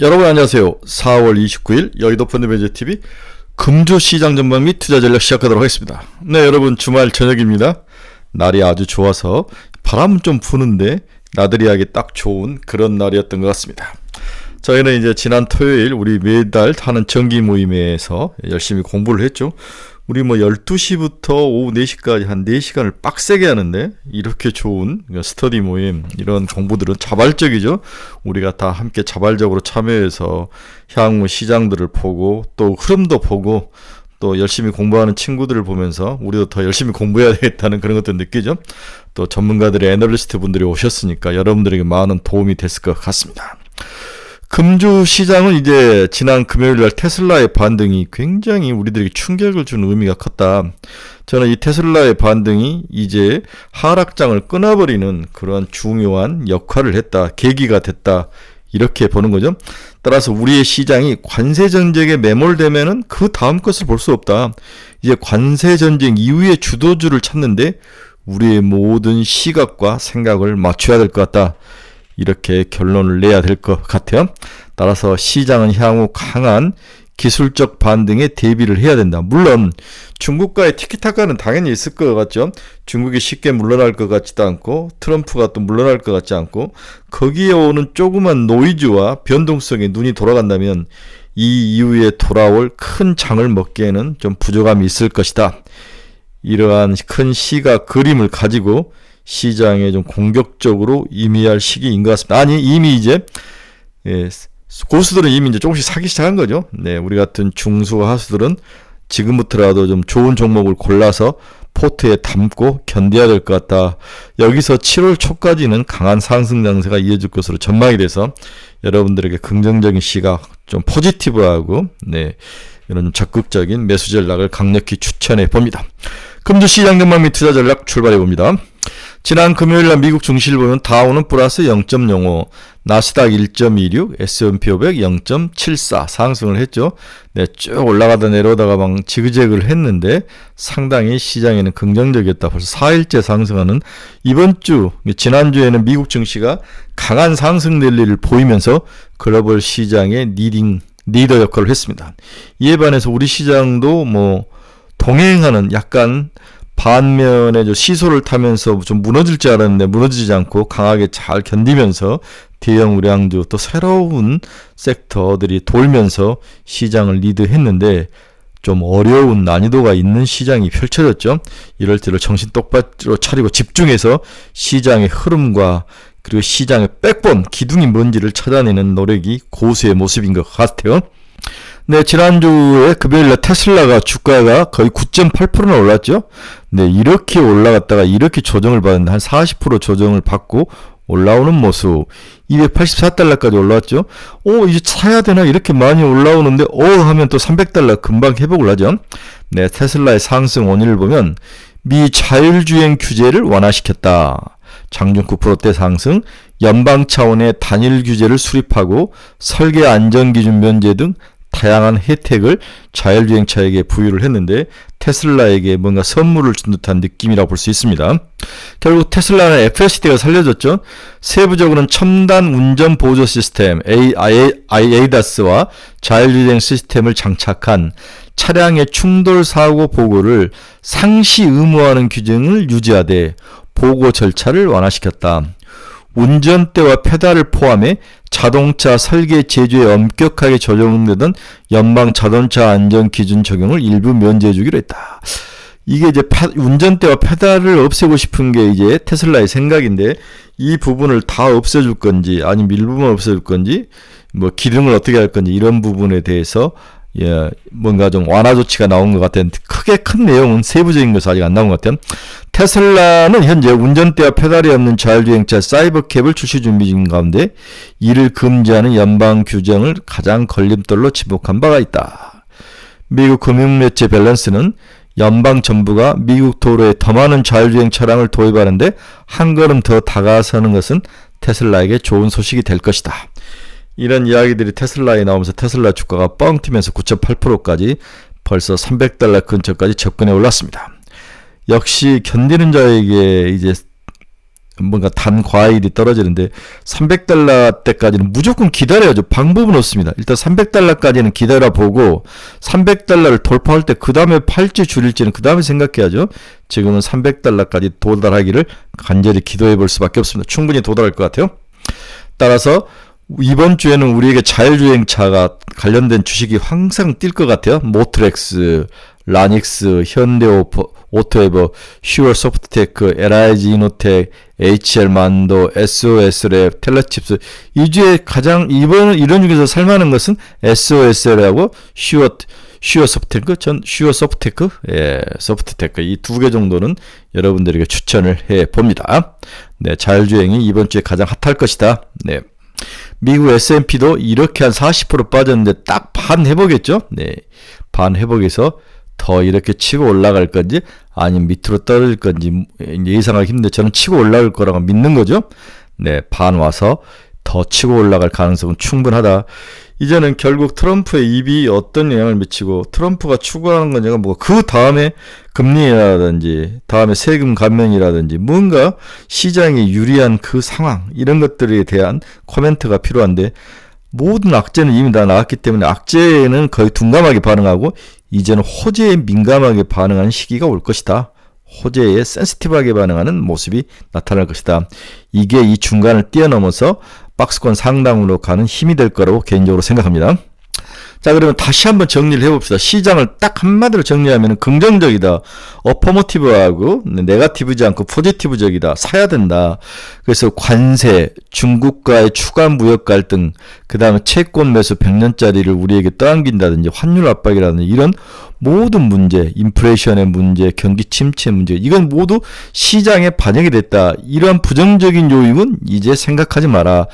여러분 안녕하세요. 4월 29일 여의도 펀드매니저 TV 금주 시장 전망 및 투자 전략 시작하도록 하겠습니다. 네, 여러분 주말 저녁입니다. 날이 아주 좋아서 바람 좀 부는데 나들이 하기 딱 좋은 그런 날이었던 것 같습니다. 저희는 이제 지난 토요일 우리 매달 하는 정기 모임에서 열심히 공부를 했죠. 우리 뭐 12시부터 오후 4시까지 한 4시간을 빡세게 하는데 이렇게 좋은 스터디 모임 이런 공부들은 자발적이죠. 우리가 다 함께 자발적으로 참여해서 향후 시장들을 보고 또 흐름도 보고 또 열심히 공부하는 친구들을 보면서 우리도 더 열심히 공부해야 되겠다는 그런 것도 느끼죠. 또 전문가들의 애널리스트 분들이 오셨으니까 여러분들에게 많은 도움이 됐을 것 같습니다. 금주 시장은 이제 지난 금요일 날 테슬라의 반등이 굉장히 우리들에게 충격을 준 의미가 컸다. 저는 이 테슬라의 반등이 이제 하락장을 끊어버리는 그런 중요한 역할을 했다. 계기가 됐다. 이렇게 보는 거죠. 따라서 우리의 시장이 관세 전쟁에 매몰되면은 그 다음 것을 볼 수 없다. 이제 관세 전쟁 이후의 주도주를 찾는데 우리의 모든 시각과 생각을 맞춰야 될 것 같다. 이렇게 결론을 내야 될 것 같아요. 따라서 시장은 향후 강한 기술적 반등에 대비를 해야 된다. 물론 중국과의 티키타카는 당연히 있을 것 같죠. 중국이 쉽게 물러날 것 같지도 않고 트럼프가 또 물러날 것 같지 않고 거기에 오는 조그만 노이즈와 변동성에 눈이 돌아간다면 이 이후에 돌아올 큰 장을 먹기에는 좀 부족함이 있을 것이다. 이러한 큰 시각 그림을 가지고 시장에 좀 공격적으로 임의할 시기인 것 같습니다. 아니 이미 이제 예, 고수들은 이미 이제 조금씩 사기 시작한 거죠. 네, 우리 같은 중수 하수들은 지금부터라도 좀 좋은 종목을 골라서 포트에 담고 견뎌야 될 것 같다. 여기서 7월 초까지는 강한 상승 장세가 이어질 것으로 전망이 돼서 여러분들에게 긍정적인 시각, 좀 포지티브하고 네 이런 적극적인 매수 전략을 강력히 추천해 봅니다. 금주 시장 전망 및 투자 전략 출발해 봅니다. 지난 금요일 날 미국 증시를 보면 다우는 플러스 0.05, 나스닥 1.26, S&P 500 0.74 상승을 했죠. 네, 쭉 올라가다 내려오다가 막 지그재그를 했는데 상당히 시장에는 긍정적이었다. 벌써 4일째 상승하는 이번 주, 지난주에는 미국 증시가 강한 상승 랠리를 보이면서 글로벌 시장의 리딩, 리더 역할을 했습니다. 이에 반해서 우리 시장도 뭐 동행하는 약간 반면에 시소를 타면서 좀 무너질 줄 알았는데 무너지지 않고 강하게 잘 견디면서 대형 우량주 또 새로운 섹터들이 돌면서 시장을 리드했는데 좀 어려운 난이도가 있는 시장이 펼쳐졌죠. 이럴 때를 정신 똑바로 차리고 집중해서 시장의 흐름과 그리고 시장의 백본 기둥이 뭔지를 찾아내는 노력이 고수의 모습인 것 같아요. 네, 지난주에 금요일 날 테슬라가 주가가 거의 9.8%나 올랐죠. 네, 이렇게 올라갔다가 이렇게 조정을 받는데 한40% 조정을 받고 올라오는 모습 284달러까지 올라왔죠. 오 이제 사야 되나 이렇게 많이 올라오는데 오 하면 또 300달러 금방 회복을 하죠. 네 테슬라의 상승 원인을 보면 미 자율주행 규제를 완화시켰다. 장중 9%대 상승, 연방 차원의 단일 규제를 수립하고 설계 안전 기준 면제 등 다양한 혜택을 자율주행차에게 부여를 했는데 테슬라에게 뭔가 선물을 준 듯한 느낌이라고 볼 수 있습니다. 결국 테슬라는 FSD가 살려졌죠. 세부적으로는 첨단 운전 보조 시스템 ADAS와 자율주행 시스템을 장착한 차량의 충돌 사고 보고를 상시 의무화하는 규정을 유지하되 보고 절차를 완화시켰다. 운전대와 페달을 포함해 자동차 설계 제조에 엄격하게 적용되던 연방 자동차 안전 기준 적용을 일부 면제해 주기로 했다. 이게 이제 페, 운전대와 페달을 없애고 싶은 게 이제 테슬라의 생각인데 이 부분을 다 없애줄 건지 아니면 일부분 없애줄 건지 뭐 기능을 어떻게 할 건지 이런 부분에 대해서 예, 뭔가 좀 완화 조치가 나온 것 같은 크게 큰 내용은 세부적인 것은 아직 안 나온 것 같아요. 테슬라는 현재 운전대와 페달이 없는 자율주행차 사이버캡을 출시 준비 중인 가운데 이를 금지하는 연방 규정을 가장 걸림돌로 지목한 바가 있다. 미국 금융매체 밸런스는 연방 정부가 미국 도로에 더 많은 자율주행 차량을 도입하는데 한 걸음 더 다가서는 것은 테슬라에게 좋은 소식이 될 것이다. 이런 이야기들이 테슬라에 나오면서 테슬라 주가가 뻥 튀면서 9.8%까지 벌써 300달러 근처까지 접근해 올랐습니다. 역시 견디는 자에게 이제 뭔가 단 과일이 떨어지는데 300달러 때까지는 무조건 기다려야죠. 방법은 없습니다. 일단 300달러까지는 기다려 보고 300달러를 돌파할 때 그 다음에 팔지 줄일지는 그 다음에 생각해야죠. 지금은 300달러까지 도달하기를 간절히 기도해 볼 수밖에 없습니다. 충분히 도달할 것 같아요. 따라서 이번 주에는 우리에게 자율주행차가 관련된 주식이 항상 뛸 것 같아요. 모트렉스, 라닉스, 현대오토, 오토에버, 슈어 소프트테크, LIG 이노텍, HL 만도, SOS랩, 텔레칩스. 이 주에 가장 이번 이런 중에서 살만한 것은 SOSL하고 슈어 슈어 소프트테크, 전 슈어 소프트테크, 예, 소프트테크 이 두 개 정도는 여러분들에게 추천을 해 봅니다. 네, 자율주행이 이번 주에 가장 핫할 것이다. 네. 미국 S&P도 이렇게 한 40% 빠졌는데 딱 반 회복했죠. 네. 반 회복해서 더 이렇게 치고 올라갈 건지 아니면 밑으로 떨어질 건지 예상하기 힘든데 저는 치고 올라갈 거라고 믿는 거죠. 네. 반 와서 더 치고 올라갈 가능성은 충분하다. 이제는 결국 트럼프의 입이 어떤 영향을 미치고 트럼프가 추구하는 건지가 뭐고 그 다음에 금리라든지 다음에 세금 감면이라든지 뭔가 시장에 유리한 그 상황 이런 것들에 대한 코멘트가 필요한데 모든 악재는 이미 다 나왔기 때문에 악재는 거의 둔감하게 반응하고 이제는 호재에 민감하게 반응하는 시기가 올 것이다. 호재에 센시티브하게 반응하는 모습이 나타날 것이다. 이게 이 중간을 뛰어넘어서 박스권 상당으로 가는 힘이 될 거라고 개인적으로 생각합니다. 자, 그러면 다시 한번 정리를 해봅시다. 시장을 딱 한마디로 정리하면 긍정적이다. 어퍼모티브하고 네가티브지 않고 포지티브적이다. 사야 된다. 그래서 관세, 중국과의 추가 무역 갈등, 그 다음에 채권 매수 100년짜리를 우리에게 떠안긴다든지 환율 압박이라든지 이런 모든 문제, 인플레이션의 문제, 경기 침체 문제, 이건 모두 시장에 반영이 됐다. 이러한 부정적인 요인은 이제 생각하지 마라.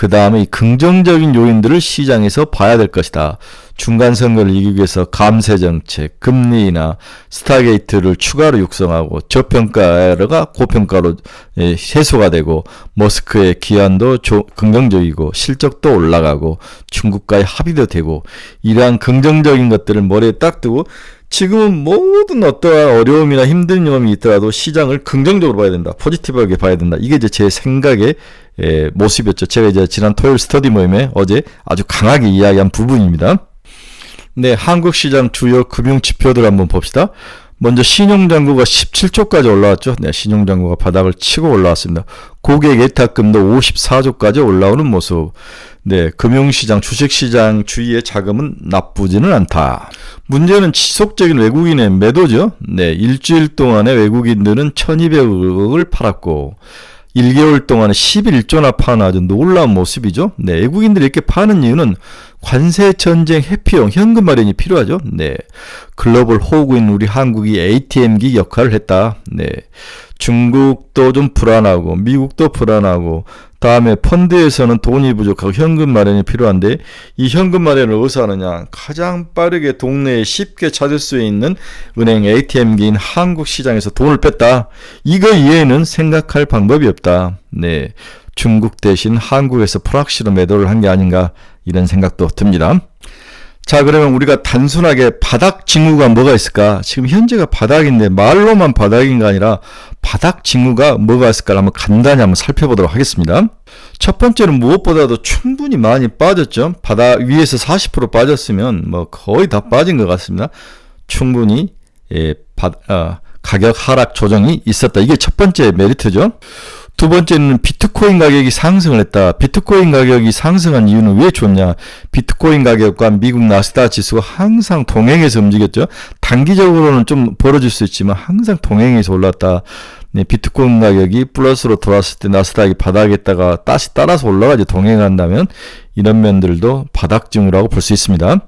그 다음에 이 긍정적인 요인들을 시장에서 봐야 될 것이다. 중간 선거를 이기기 위해서 감세 정책, 금리나 스타게이트를 추가로 육성하고 저평가가 고평가로 예, 해소가 되고 머스크의 기한도 조, 긍정적이고 실적도 올라가고 중국과의 합의도 되고 이러한 긍정적인 것들을 머리에 딱 두고 지금은 모든 어떠한 어려움이나 힘든 점이 있더라도 시장을 긍정적으로 봐야 된다. 포지티브하게 봐야 된다. 이게 이제 제 생각의 예, 모습이었죠. 제가 이제 지난 토요일 스터디 모임에 어제 아주 강하게 이야기한 부분입니다. 네, 한국 시장 주요 금융 지표들 한번 봅시다. 먼저 신용장구가 17조까지 올라왔죠. 네, 신용장구가 바닥을 치고 올라왔습니다. 고객 예탁금도 54조까지 올라오는 모습. 네, 금융시장, 주식시장 주위의 자금은 나쁘지는 않다. 문제는 지속적인 외국인의 매도죠. 네, 일주일 동안에 외국인들은 1200억을 팔았고, 1개월 동안에 11조나 파는 아주 놀라운 모습이죠. 네, 외국인들이 이렇게 파는 이유는 관세 전쟁 회피용 현금 마련이 필요하죠. 네. 글로벌 호구인 우리 한국이 ATM기 역할을 했다. 네. 중국도 좀 불안하고 미국도 불안하고 다음에 펀드에서는 돈이 부족하고 현금 마련이 필요한데 이 현금 마련을 어디서 하느냐? 가장 빠르게 동네에 쉽게 찾을 수 있는 은행 ATM기인 한국 시장에서 돈을 뺐다. 이거 이외에는 생각할 방법이 없다. 네. 중국 대신 한국에서 프락시로 매도를 한 게 아닌가 이런 생각도 듭니다. 자, 그러면 우리가 단순하게 바닥 징후가 뭐가 있을까? 지금 현재가 바닥인데 말로만 바닥인 가 아니라 바닥 징후가 뭐가 있을까? 한번 간단히 한번 살펴보도록 하겠습니다. 첫 번째는 무엇보다도 충분히 많이 빠졌죠. 바닥 위에서 40% 빠졌으면 뭐 거의 다 빠진 것 같습니다. 충분히 예, 바, 어, 가격 하락 조정이 있었다. 이게 첫 번째 메리트죠. 두 번째는 비트코인 가격이 상승을 했다. 비트코인 가격이 상승한 이유는 왜 좋냐? 비트코인 가격과 미국 나스닥 지수가 항상 동행해서 움직였죠. 단기적으로는 좀 벌어질 수 있지만 항상 동행해서 올랐다. 네, 비트코인 가격이 플러스로 돌았을 때 나스닥이 바닥에다가 다시 따라서 올라가지 동행한다면 이런 면들도 바닥 징후라고 볼 수 있습니다.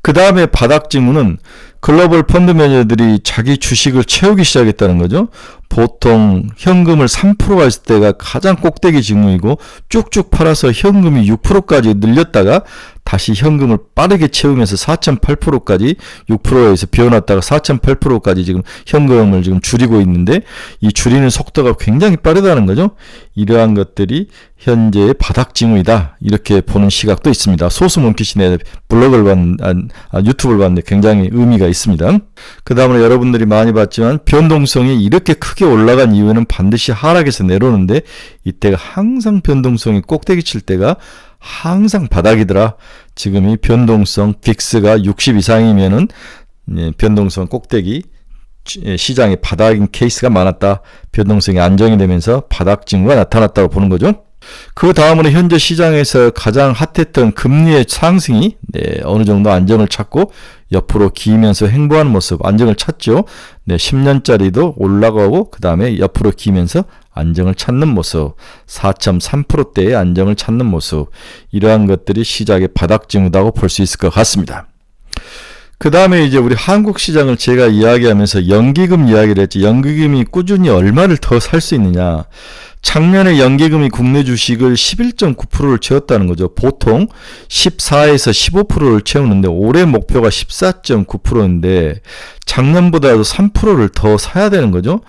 그 다음에 바닥 징후는 글로벌 펀드 매니저들이 자기 주식을 채우기 시작했다는 거죠. 보통 현금을 3%가 있을 때가 가장 꼭대기 징후이고 쭉쭉 팔아서 현금이 6%까지 늘렸다가 다시 현금을 빠르게 채우면서 4.8%까지 6%에서 비워놨다가 4.8%까지 지금 현금을 지금 줄이고 있는데 이 줄이는 속도가 굉장히 빠르다는 거죠. 이러한 것들이 현재의 바닥 징후이다. 이렇게 보는 시각도 있습니다. 소스 몽키신의 블로그를 봤, 아, 유튜브를 봤는데 굉장히 의미가 있습니다. 그 다음으로 여러분들이 많이 봤지만 변동성이 이렇게 크게 올라간 이유는 반드시 하락에서 내려오는데 이때가 항상 변동성이 꼭대기 칠 때가 항상 바닥이더라. 지금 이 변동성 빅스가 60 이상이면은 예, 변동성 꼭대기 예, 시장의 바닥인 케이스가 많았다. 변동성이 안정이 되면서 바닥 징후가 나타났다고 보는 거죠. 그 다음으로 현재 시장에서 가장 핫했던 금리의 상승이 네, 어느 정도 안정을 찾고 옆으로 기면서 횡보하는 모습 안정을 찾죠. 네, 10년짜리도 올라가고 그 다음에 옆으로 기면서 안정을 찾는 모습 4.3%대의 안정을 찾는 모습 이러한 것들이 시장의 바닥 징후다고 볼 수 있을 것 같습니다. 그 다음에 이제 우리 한국 시장을 제가 이야기하면서 연기금 이야기를 했지. 연기금이 꾸준히 얼마를 더 살 수 있느냐. 작년에 연기금이 국내 주식을 11.9%를 채웠다는 거죠. 보통 14에서 15%를 채우는데 올해 목표가 14.9%인데 작년보다도 3%를 더 사야 되는 거죠.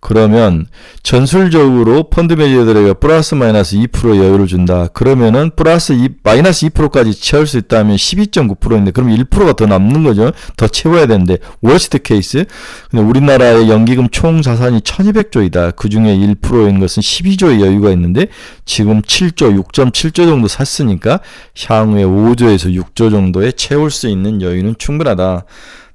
그러면 전술적으로 펀드 매니저들에게 플러스 마이너스 2% 여유를 준다. 그러면은 플러스 2, 마이너스 2%까지 채울 수 있다면 12.9%인데 그럼 1%가 더 남는 거죠. 더 채워야 되는데 월스트 케이스. 근데 우리나라의 연기금 총 자산이 1200조이다. 그 중에 1%인 것은 12조의 여유가 있는데 지금 7조, 6.7조 정도 샀으니까 향후에 5조에서 6조 정도에 채울 수 있는 여유는 충분하다.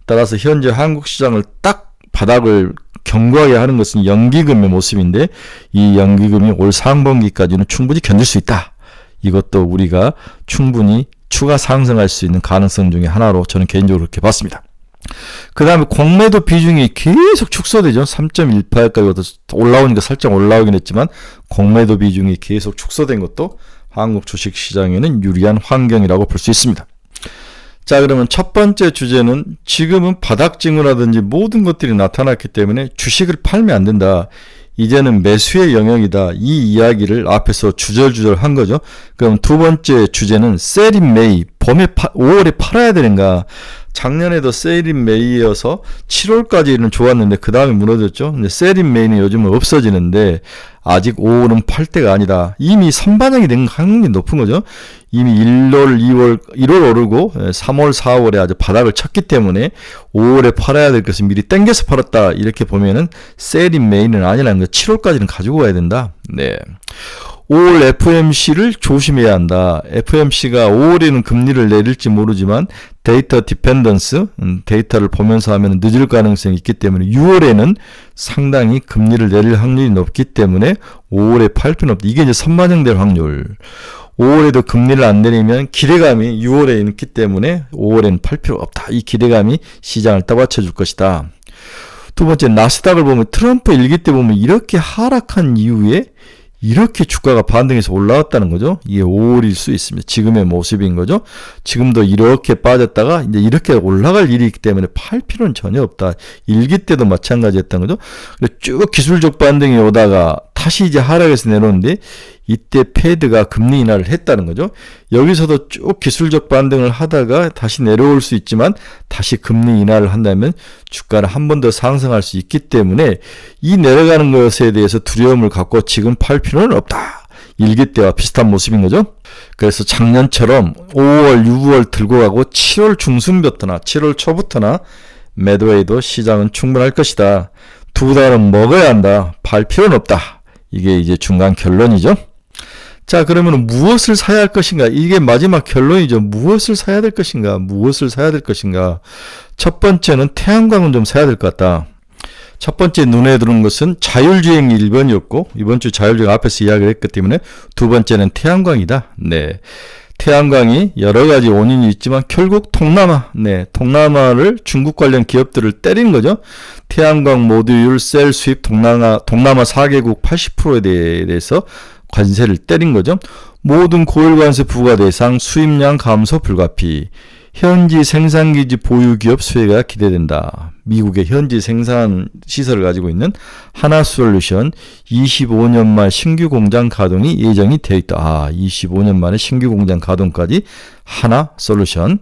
따라서 현재 한국 시장을 딱 바닥을 견고하게 하는 것은 연기금의 모습인데 이 연기금이 올 상반기까지는 충분히 견딜 수 있다. 이것도 우리가 충분히 추가 상승할 수 있는 가능성 중에 하나로 저는 개인적으로 그렇게 봤습니다. 그 다음에 공매도 비중이 계속 축소되죠. 3.18까지 올라오니까 살짝 올라오긴 했지만 공매도 비중이 계속 축소된 것도 한국 주식 시장에는 유리한 환경이라고 볼 수 있습니다. 자, 그러면 첫 번째 주제는 지금은 바닥 징후라든지 모든 것들이 나타났기 때문에 주식을 팔면 안 된다. 이제는 매수의 영역이다. 이 이야기를 앞에서 주절주절 한 거죠. 그럼 두 번째 주제는 셀인 메이. 봄에 파, 5월에 팔아야 되는가? 작년에도 세일인 메이여서 7월까지는 좋았는데 그 다음에 무너졌죠. 근데 세일인 메이는 요즘은 없어지는데 아직 5월은 팔 때가 아니다. 이미 선반영이 된 확률이 높은 거죠. 이미 1월, 2월, 1월 오르고 3월, 4월에 아주 바닥을 쳤기 때문에 5월에 팔아야 될 것을 미리 땡겨서 팔았다. 이렇게 보면은 세일인 메이는 아니라는 거 7월까지는 가지고 가야 된다. 네. 5월 FMC를 조심해야 한다. FMC가 5월에는 금리를 내릴지 모르지만 데이터 디펜던스, 음, 데이터를 보면서 하면 늦을 가능성이 있기 때문에 6월에는 상당히 금리를 내릴 확률이 높기 때문에 5월에 팔 필요는 없다. 이게 이제 선반영될 확률. 5월에도 금리를 안 내리면 기대감이 6월에 있기 때문에 5월에는 팔 필요 없다. 이 기대감이 시장을 떠받쳐 줄 것이다. 두 번째 나스닥을 보면 트럼프 일기 때 보면 이렇게 하락한 이후에 이렇게 주가가 반등해서 올라왔다는 거죠. 이게 5월일 수 있습니다. 지금의 모습인 거죠. 지금도 이렇게 빠졌다가 이제 이렇게 올라갈 일이 있기 때문에 팔 필요는 전혀 없다. 일기 때도 마찬가지였던 거죠. 쭉 기술적 반등이 오다가 다시 이제 하락해서 내놓는데 이때 패드가 금리 인하를 했다는 거죠. 여기서도 쭉 기술적 반등을 하다가 다시 내려올 수 있지만 다시 금리 인하를 한다면 주가는 한 번 더 상승할 수 있기 때문에 이 내려가는 것에 대해서 두려움을 갖고 지금 팔 필요는 없다. 일기 때와 비슷한 모습인 거죠. 그래서 작년처럼 5월, 6월 들고 가고 7월 중순부터나 7월 초부터나 매도에도 시장은 충분할 것이다. 두 달은 먹어야 한다. 팔 필요는 없다. 이게 이제 중간 결론이죠. 자, 그러면 무엇을 사야 할 것인가? 이게 마지막 결론이죠. 무엇을 사야 될 것인가? 무엇을 사야 될 것인가? 첫 번째는 태양광은 좀 사야 될 것 같다. 첫 번째 눈에 들어온 것은 자율주행 1번이었고, 이번 주 자율주행 앞에서 이야기를 했기 때문에 두 번째는 태양광이다. 네. 태양광이 여러 가지 원인이 있지만 결국 동남아, 네, 동남아를 중국 관련 기업들을 때린 거죠. 태양광 모듈 셀 수입 동남아 동남아 4개국 80%에 대해서 관세를 때린 거죠. 모든 고일 관세 부과 대상 수입량 감소 불가피. 현지 생산기지 보유 기업 수혜가 기대된다. 미국의 현지 생산 시설을 가지고 있는 하나솔루션 25년 말 신규 공장 가동이 예정이 되어 있다. 아, 25년 만에 신규 공장 가동까지 하나솔루션.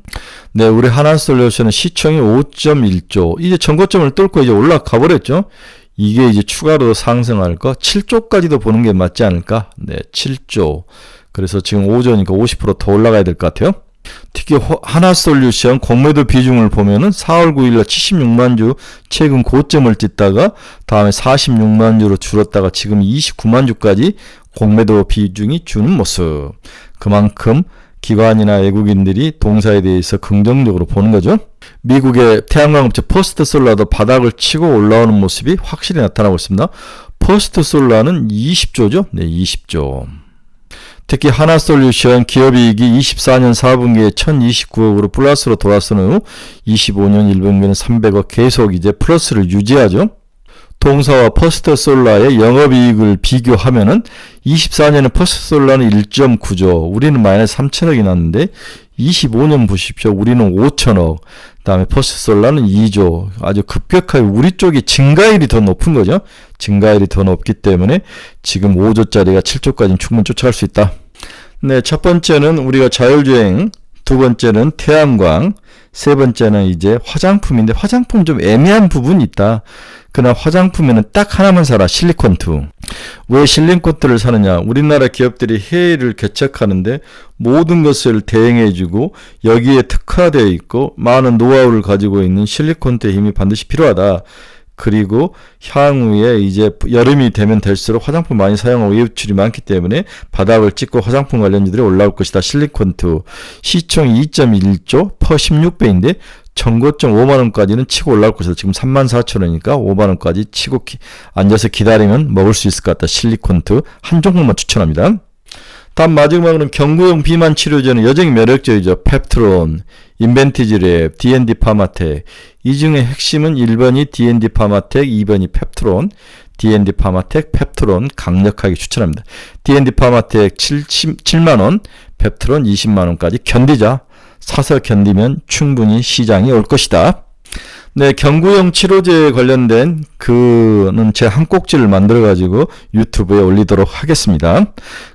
네, 우리 하나솔루션은 시총이 5.1조. 이제 전고점을 뚫고 이제 올라가 버렸죠. 이게 이제 추가로 상승할 거 7조까지도 보는 게 맞지 않을까? 네, 7조. 그래서 지금 5조니까 50%더 올라가야 될 것 같아요. 특히 호- 하나솔루션 공매도 비중을 보면은 4월 9일날 76만 주 최근 고점을 찍다가 다음에 46만 주로 줄었다가 지금 29만 주까지 공매도 비중이 주는 모습. 그만큼 기관이나 외국인들이 동사에 대해서 긍정적으로 보는 거죠. 미국의 태양광 업체 퍼스트 솔라도 바닥을 치고 올라오는 모습이 확실히 나타나고 있습니다. 퍼스트 솔라는 20조죠? 네, 20조. 특히 하나솔루션 기업이익이 24년 4분기에 1029억으로 플러스로 돌아선 후 25년 1분기는 300억 계속 이제 플러스를 유지하죠. 동사와 퍼스트 솔라의 영업이익을 비교하면은 24년에 퍼스트 솔라는 1.9조, 우리는 마이너스 3천억이 났는데 25년 보십시오. 우리는 5천억, 그다음에 퍼스트 솔라는 2조. 아주 급격하게 우리 쪽이 증가율이 더 높은 거죠. 증가율이 더 높기 때문에 지금 5조짜리가 7조까지는 충분히 쫓아갈 수 있다. 네, 첫 번째는 우리가 자율주행, 두 번째는 태양광, 세 번째는 이제 화장품인데 화장품 좀 애매한 부분이 있다. 그러나 화장품에는 딱 하나만 사라. 실리콘2. 왜 실리콘2를 사느냐? 우리나라 기업들이 해외를 개척하는데 모든 것을 대행해주고 여기에 특화되어 있고 많은 노하우를 가지고 있는 실리콘2의 힘이 반드시 필요하다. 그리고 향후에 이제 여름이 되면 될수록 화장품 많이 사용하고 외출이 많기 때문에 바닥을 찍고 화장품 관련주들이 올라올 것이다. 실리콘2 시총 2.1조 퍼 16배인데 전고점 5만 원까지는 치고 올라올 것이다. 지금 3만 4천 원이니까 5만 원까지 치고 기, 앉아서 기다리면 먹을 수 있을 것 같다. 실리콘2 한 종목만 추천합니다. 다음 마지막으로는 경구용 비만 치료제는 여전히 매력적이죠. 펩트론, 인벤티지랩, D&D 파마텍. 이 중에 핵심은 1번이 D&D 파마텍, 2번이 펩트론. D&D 파마텍, 펩트론 강력하게 추천합니다. D&D 파마텍 7, 7만원, 펩트론 20만원까지 견디자. 사서 견디면 충분히 시장이 올 것이다. 네, 경구용 치료제에 관련된 그는 제 한 꼭지를 만들어 가지고 유튜브에 올리도록 하겠습니다.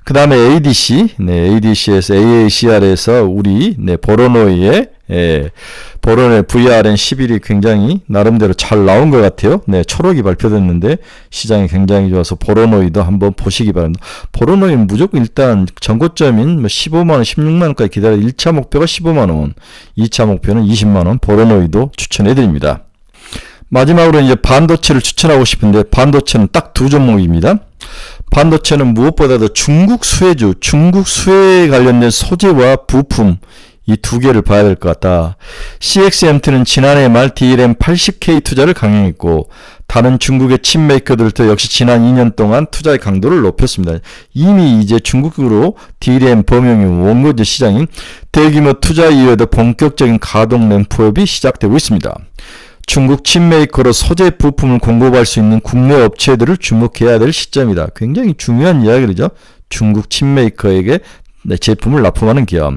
그 다음에 ADC, 네, ADC에서 AACR에서 우리 네, 보로노이의 예, 보론의 VRN 11이 굉장히 나름대로 잘 나온 것 같아요. 네, 초록이 발표됐는데 시장이 굉장히 좋아서 보로노이도 한번 보시기 바랍니다. 보로노이는 무조건 일단 전고점인 뭐 15만원, 16만원까지 기다려 1차 목표가 15만원, 2차 목표는 20만원, 보로노이도 추천해드립니다. 마지막으로 이제 반도체를 추천하고 싶은데 반도체는 딱 두 종목입니다. 반도체는 무엇보다도 중국 수혜주, 중국 수혜에 관련된 소재와 부품 이 두 개를 봐야 될 것 같다. CXMT는 지난해 말 DRAM 80K 투자를 강행했고 다른 중국의 칩 메이커들도 역시 지난 2년 동안 투자의 강도를 높였습니다. 이미 이제 중국으로 DRAM 범용이 원고지 시장인 대규모 투자 이후에도 본격적인 가동 램프업이 시작되고 있습니다. 중국 칩메이커로 소재 부품을 공급할 수 있는 국내 업체들을 주목해야 될 시점이다. 굉장히 중요한 이야기죠. 중국 칩메이커에게 네, 제품을 납품하는 기업.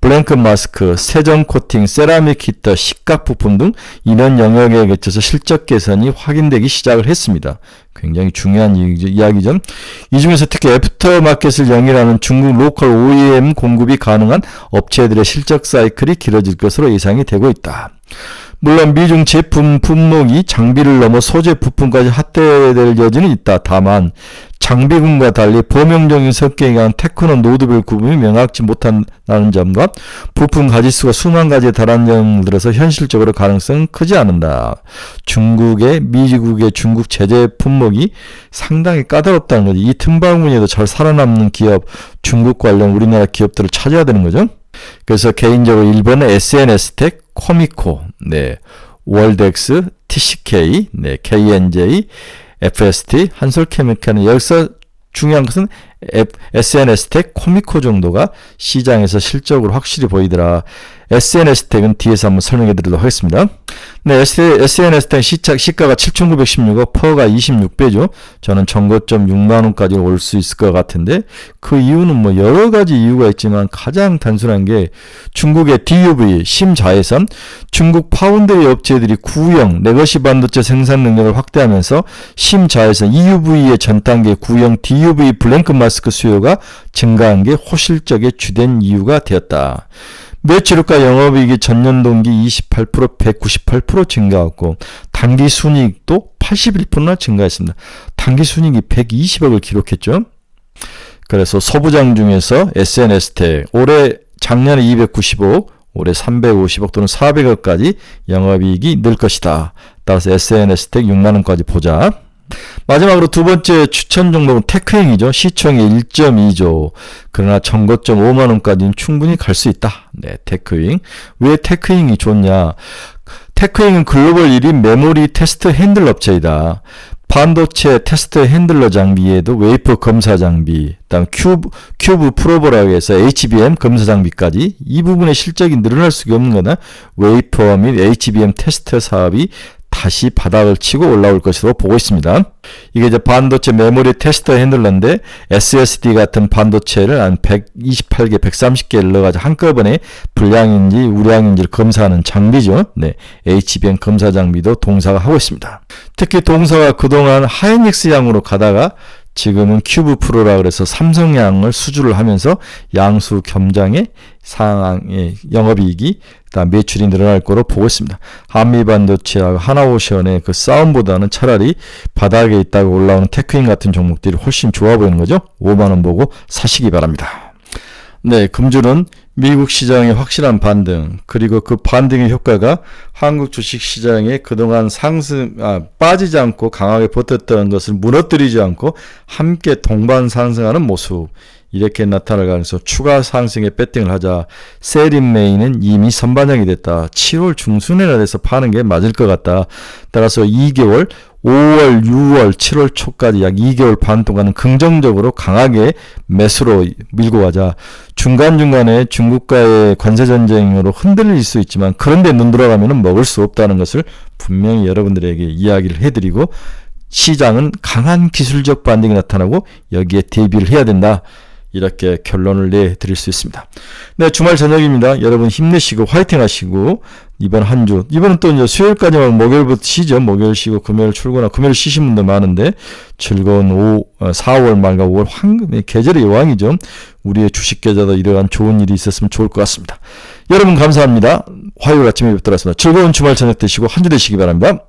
블랭크 마스크, 세정 코팅, 세라믹 히터, 식각 부품 등 이런 영역에 거쳐서 실적 개선이 확인되기 시작을 했습니다. 굉장히 중요한 이야기죠. 이 중에서 특히 애프터 마켓을 영위하는 중국 로컬 OEM 공급이 가능한 업체들의 실적 사이클이 길어질 것으로 예상이 되고 있다. 물론 미중 제품 품목이 장비를 넘어 소재 부품까지 확대될 여지는 있다. 다만 장비군과 달리 범용적인 성격에 관 테크노 노드별 구분이 명확치 못한다는 점과 부품 가지수가 수만 가지에 달하는 점 들어서 현실적으로 가능성은 크지 않는다. 중국의 미국의 중국 제재 품목이 상당히 까다롭다는 거지. 이 틈바구니에도 잘 살아남는 기업, 중국 관련 우리나라 기업들을 찾아야 되는 거죠. 그래서 개인적으로 일본의 SNS텍, 코미코, 네, 월덱스, TCK, 네, KNJ, FST, 한솔케미칼은 여기서 중요한 것은 SNS텍, 코미코 정도가 시장에서 실적으로 확실히 보이더라. SNS텍은 뒤에서 한번 설명해 드리도록 하겠습니다. 네, SNS텍 시차, 시가가 7,916억, 퍼가 26배죠. 저는 전고점 6만 원까지 올 수 있을 것 같은데, 그 이유는 뭐 여러 가지 이유가 있지만 가장 단순한 게 중국의 DUV, 심자회선, 중국 파운드리 업체들이 구형, 레거시 반도체 생산 능력을 확대하면서 심자회선, EUV의 전 단계 구형 DUV 블랭크 마스크 수요가 증가한 게 호실적의 주된 이유가 되었다. 매출과 영업이익이 전년 동기 28% 198% 증가했고 단기 순이익도 81%나 증가했습니다. 단기 순이익이 120억을 기록했죠. 그래서 소부장 중에서 SNS텍 올해 작년에 295, 올해 350억 또는 400억까지 영업이익이 늘 것이다. 따라서 SNS 텍 6만 원까지 보자. 마지막으로 두 번째 추천 종목은 테크행이죠. 시총이 1.2조. 그러나 정고점 5만 원까지는 충분히 갈 수 있다. 네, 테크잉. 왜 테크잉이 좋냐? 테크잉은 글로벌 1위 메모리 테스트 핸들 업체이다. 반도체 테스트 핸들러 장비에도 웨이퍼 검사 장비, 다음 큐브, 큐브 프로버라고 해서 HBM 검사 장비까지 이 부분의 실적이 늘어날 수가 없는 거나 웨이퍼 및 HBM 테스트 사업이 다시 바닥을 치고 올라올 것으로 보고 있습니다. 이게 이제 반도체 메모리 테스터 핸들러인데 SSD 같은 반도체를 한 128개, 130개를 넣어가지고 한꺼번에 불량인지 우량인지를 검사하는 장비죠. 네, HBM 검사 장비도 동사가 하고 있습니다. 특히 동사가 그동안 하이닉스 양으로 가다가 지금은 큐브 프로라 그래서 삼성양을 수주를 하면서 양수 겸장의 상황의 영업이익이 그다음 매출이 늘어날 거로 보고 있습니다. 한미반도체하고 하나오션의 그 싸움보다는 차라리 바닥에 있다가 올라오는 테크인 같은 종목들이 훨씬 좋아 보이는 거죠. 5만 원 보고 사시기 바랍니다. 네, 금주는 미국 시장의 확실한 반등, 그리고 그 반등의 효과가 한국 주식 시장에 그동안 상승, 아, 빠지지 않고 강하게 버텼던 것을 무너뜨리지 않고 함께 동반 상승하는 모습, 이렇게 나타날 가능해서 추가 상승에 배팅을 하자 세린 메인은 이미 선반영이 됐다. 7월 중순에나 돼서 파는 게 맞을 것 같다. 따라서 2개월 5월, 6월, 7월 초까지 약 2개월 반 동안은 긍정적으로 강하게 매수로 밀고 가자. 중간중간에 중국과의 관세전쟁으로 흔들릴 수 있지만 그런데 눈 들어가면 먹을 수 없다는 것을 분명히 여러분들에게 이야기를 해드리고 시장은 강한 기술적 반등이 나타나고 여기에 대비를 해야 된다. 이렇게 결론을 내드릴 수 있습니다. 네, 주말 저녁입니다. 여러분 힘내시고 화이팅 하시고 이번 한 주, 이번은 또 이제 수요일까지만 목요일부터 쉬죠. 목요일 쉬고 금요일 출근하고 금요일 쉬신 분들 많은데 즐거운 5, 4월 어, 말과 5월 황금의 계절의 여왕이죠. 우리의 주식 계좌도 이러한 좋은 일이 있었으면 좋을 것 같습니다. 여러분 감사합니다. 화요일 아침에 뵙도록 하겠습니다. 즐거운 주말 저녁 되시고 한 주 되시기 바랍니다.